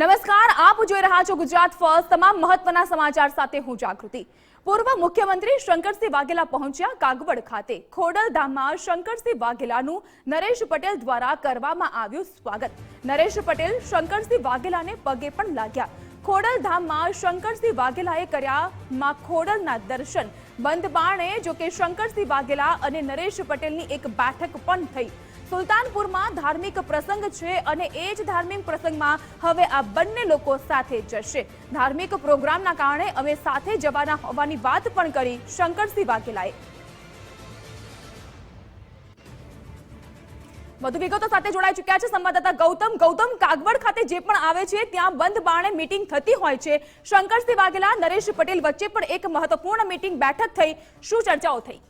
નમસ્કાર, આપ જોઈ રહ્યા છો ગુજરાત ફર્સ્ટ. તમામ મહત્વના સમાચાર સાથે હું જાગૃતિ. પૂર્વ મુખ્યમંત્રી શંકરસિંહ વાઘેલા પહોંચ્યા કાગવડ ખાતે. ખોડલધામમાં શંકરસિંહ વાઘેલાનું નરેશ પટેલ દ્વારા કરવામાં આવ્યું સ્વાગત. નરેશ પટેલ શંકરસિંહ વાઘેલાને પગે પણ લાગ્યા. ખોડલધામમાં શંકરસિંહ વાઘેલાએ કર્યા માં ખોડલના દર્શન. બંધ બાણે જોકે શંકરસિંહ વાઘેલા અને નરેશ પટેલની એક બેઠક પણ થઈ. સુલતાનપુરમાં ધાર્મિક પ્રસંગ છે અને એ જ ધાર્મિક પ્રસંગમાં હવે આ બંને લોકો સાથે જશે. ધાર્મિક પ્રોગ્રામના કારણે અમે સાથે જવાના હોવાની વાત પણ કરી શંકરસિંહ વાઘેલાએ. વધુ વિગતો સાથે જોડાઈ ચુક્યા છે સંવાદદાતા ગૌતમ. ગૌતમ, કાગવડ ખાતે જે પણ આવે છે, ત્યાં બંધ બાણે મીટિંગ થતી હોય છે. શંકરસિંહ વાઘેલા, નરેશ પટેલ વચ્ચે પણ એક મહત્વપૂર્ણ મીટિંગ બેઠક થઈ. શું ચર્ચાઓ થઈ?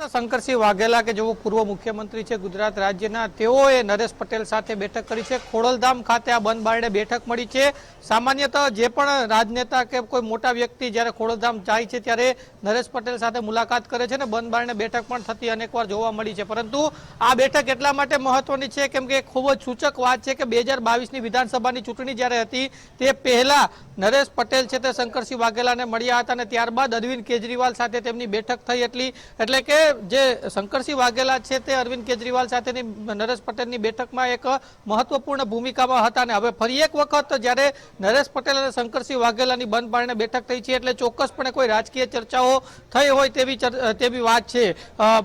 શંકરસિંહ વાઘેલા કે જેઓ પૂર્વ મુખ્યમંત્રી છે ગુજરાત રાજ્યના, તેઓએ નરેશ પટેલ સાથે બેઠક કરી છે. ખોડલધામ ખાતે આ બંધ બારણે બેઠક મળી છે. સામાન્યતઃ જે પણ રાજનેતા કે કોઈ મોટા વ્યક્તિ જ્યારે ખોડલધામ જાય છે ત્યારે નરેશ પટેલ સાથે મુલાકાત કરે છે ને બંધ બારણે બેઠક પણ થતી અનેકવાર જોવા મળી છે. પરંતુ આ બેઠક એટલા માટે મહત્વની છે કેમ કે ખૂબ જ સૂચક વાત છે કે બે હજાર બાવીસની વિધાનસભાની ચૂંટણી જ્યારે હતી તે પહેલા નરેશ પટેલ છે તે શંકરસિંહ વાઘેલાને મળ્યા હતા અને ત્યારબાદ અરવિંદ કેજરીવાલ સાથે તેમની બેઠક થઈ એટલી, એટલે કે જે શંકરસિંહ વાઘેલા છે તે અરવિંદ કેજરીવાલ સાથેની નરેશ પટેલની બેઠકમાં એક મહત્વપૂર્ણ ભૂમિકામાં હતા અને હવે ફરી એક વખત જ્યારે નરેશ પટેલ અને શંકરસિંહ વાઘેલાની બંધ બારણે બેઠક થઈ છે એટલે ચોક્કસપણે કોઈ રાજકીય ચર્ચાઓ થઈ હોય તેવી તેવી વાત છે.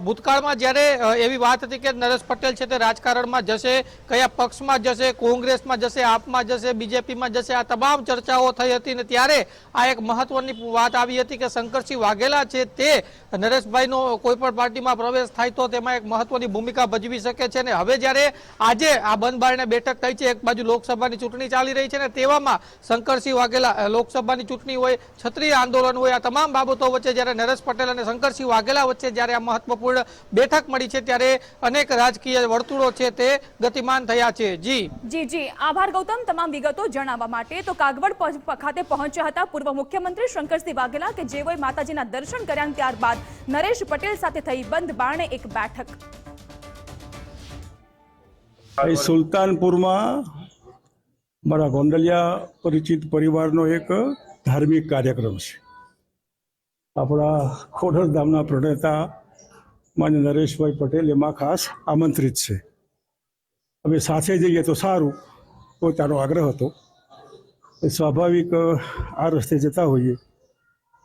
ભૂતકાળમાં જ્યારે એવી વાત હતી કે નરેશ પટેલ છે તે રાજકારણમાં જશે, કયા પક્ષમાં જશે, કોંગ્રેસમાં જશે, આપમાં જશે, બીજેપીમાં જશે, આ તમામ ચર્ચાઓ થઈ હતી ને ત્યારે આ એક મહત્વની વાત આવી હતી કે શંકરસિંહ વાઘેલા છે તે નરેશભાઈનો કોઈ પણ પાર્ટીમાં પ્રવેશ થાય તો તેમાં એક મહત્વની ભૂમિકા ભજવી શકે છે અને હવે જ્યારે આજે આ બંધબારણે બેઠક થઈ છે, એક બાજુ લોકસભાની ચૂંટણી ચાલી રહી છે ને તેવામાં શંકરસિંહ વાઘેલા લોકસભાની ચૂંટણી હોય, ક્ષત્રિય આંદોલન હોય, આ તમામ બાબતો વચ્ચે જ્યારે નરેશ પટેલ અને શંકરસિંહ વાઘેલા વચ્ચે જ્યારે આ મહત્વપૂર્ણ બેઠક મળી છે ત્યારે અનેક રાજકીય વર્તુળો છે તે ગતિમાન થયા છે. જી. જી જી. આભાર ગૌતમ. તમામ વિગતો જણાવવા માટે તો કાગવડ ખાતે પહોંચ્યા હતા પૂર્વ મુખ્યમંત્રી શંકરસિંહ વાઘેલા કે જેઓએ માતાજીના દર્શન કર્યા ત્યારબાદ નરેશ પટેલ સાથે થઈ બંધ બારણે એક બેઠક. સુલતાનપુરમાં મારા ગોંડલિયા પરિચિત પરિવારનો એક ધાર્મિક કાર્યક્રમ છે. આપણા ખોડર ધામના પ્રણેતા માન્ય નરેશભાઈ પટેલ એમાં ખાસ આમંત્રિત છે. અમે સાથે જઈએ તો સારું પોતાનો આગ્રહ હતો. એ સ્વાભાવિક આ રસ્તે જતા હોઈએ.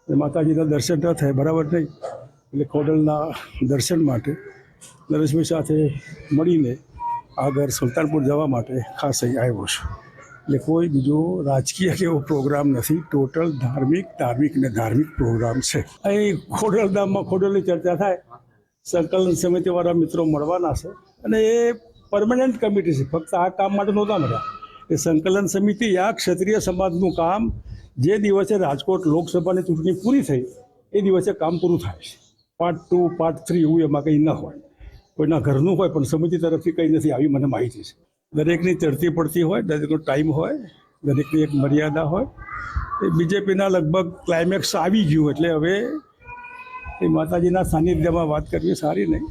માતાજીના દર્શન ન થાય, બરાબર નહીં. એટલે ખોડલના દર્શન માટે નરેશભાઈ સાથે મળીને આગળ સુલતાનપુર જવા માટે ખાસ અહીં આવ્યો છું. એટલે કોઈ બીજો રાજકીય કે એવો પ્રોગ્રામ નથી. ટોટલ ધાર્મિક ધાર્મિક ને ધાર્મિક પ્રોગ્રામ છે. અહીં ખોડલધામમાં ખોડલની ચર્ચા થાય. સંકલન સમિતિવાળા મિત્રો મળવાના છે. અને એ પરમનન્ટ કમિટી છે. ફક્ત આ કામ માટે નહોતા મળ્યા. એ સંકલન સમિતિ આ ક્ષત્રિય સમાજનું કામ જે દિવસે રાજકોટ લોકસભાની ચૂંટણી પૂરી થઈ, એ દિવસે કામ પૂરું થાય છે. પાર્ટ ટુ પાર્ટ થ્રી એવું એમાં કંઈ ન હોય. કોઈના ઘરનું હોય પણ સમિતિ તરફથી કંઈ નથી આવી, મને માહિતી છે. દરેકની ચડતી પડતી હોય, દરેકનો ટાઈમ હોય, દરેકની એક મર્યાદા હોય. એ બીજેપીના લગભગ ક્લાઇમેક્સ આવી ગયું, એટલે હવે એ માતાજીના સાનિધ્યમાં વાત કરવી સારી નહીં.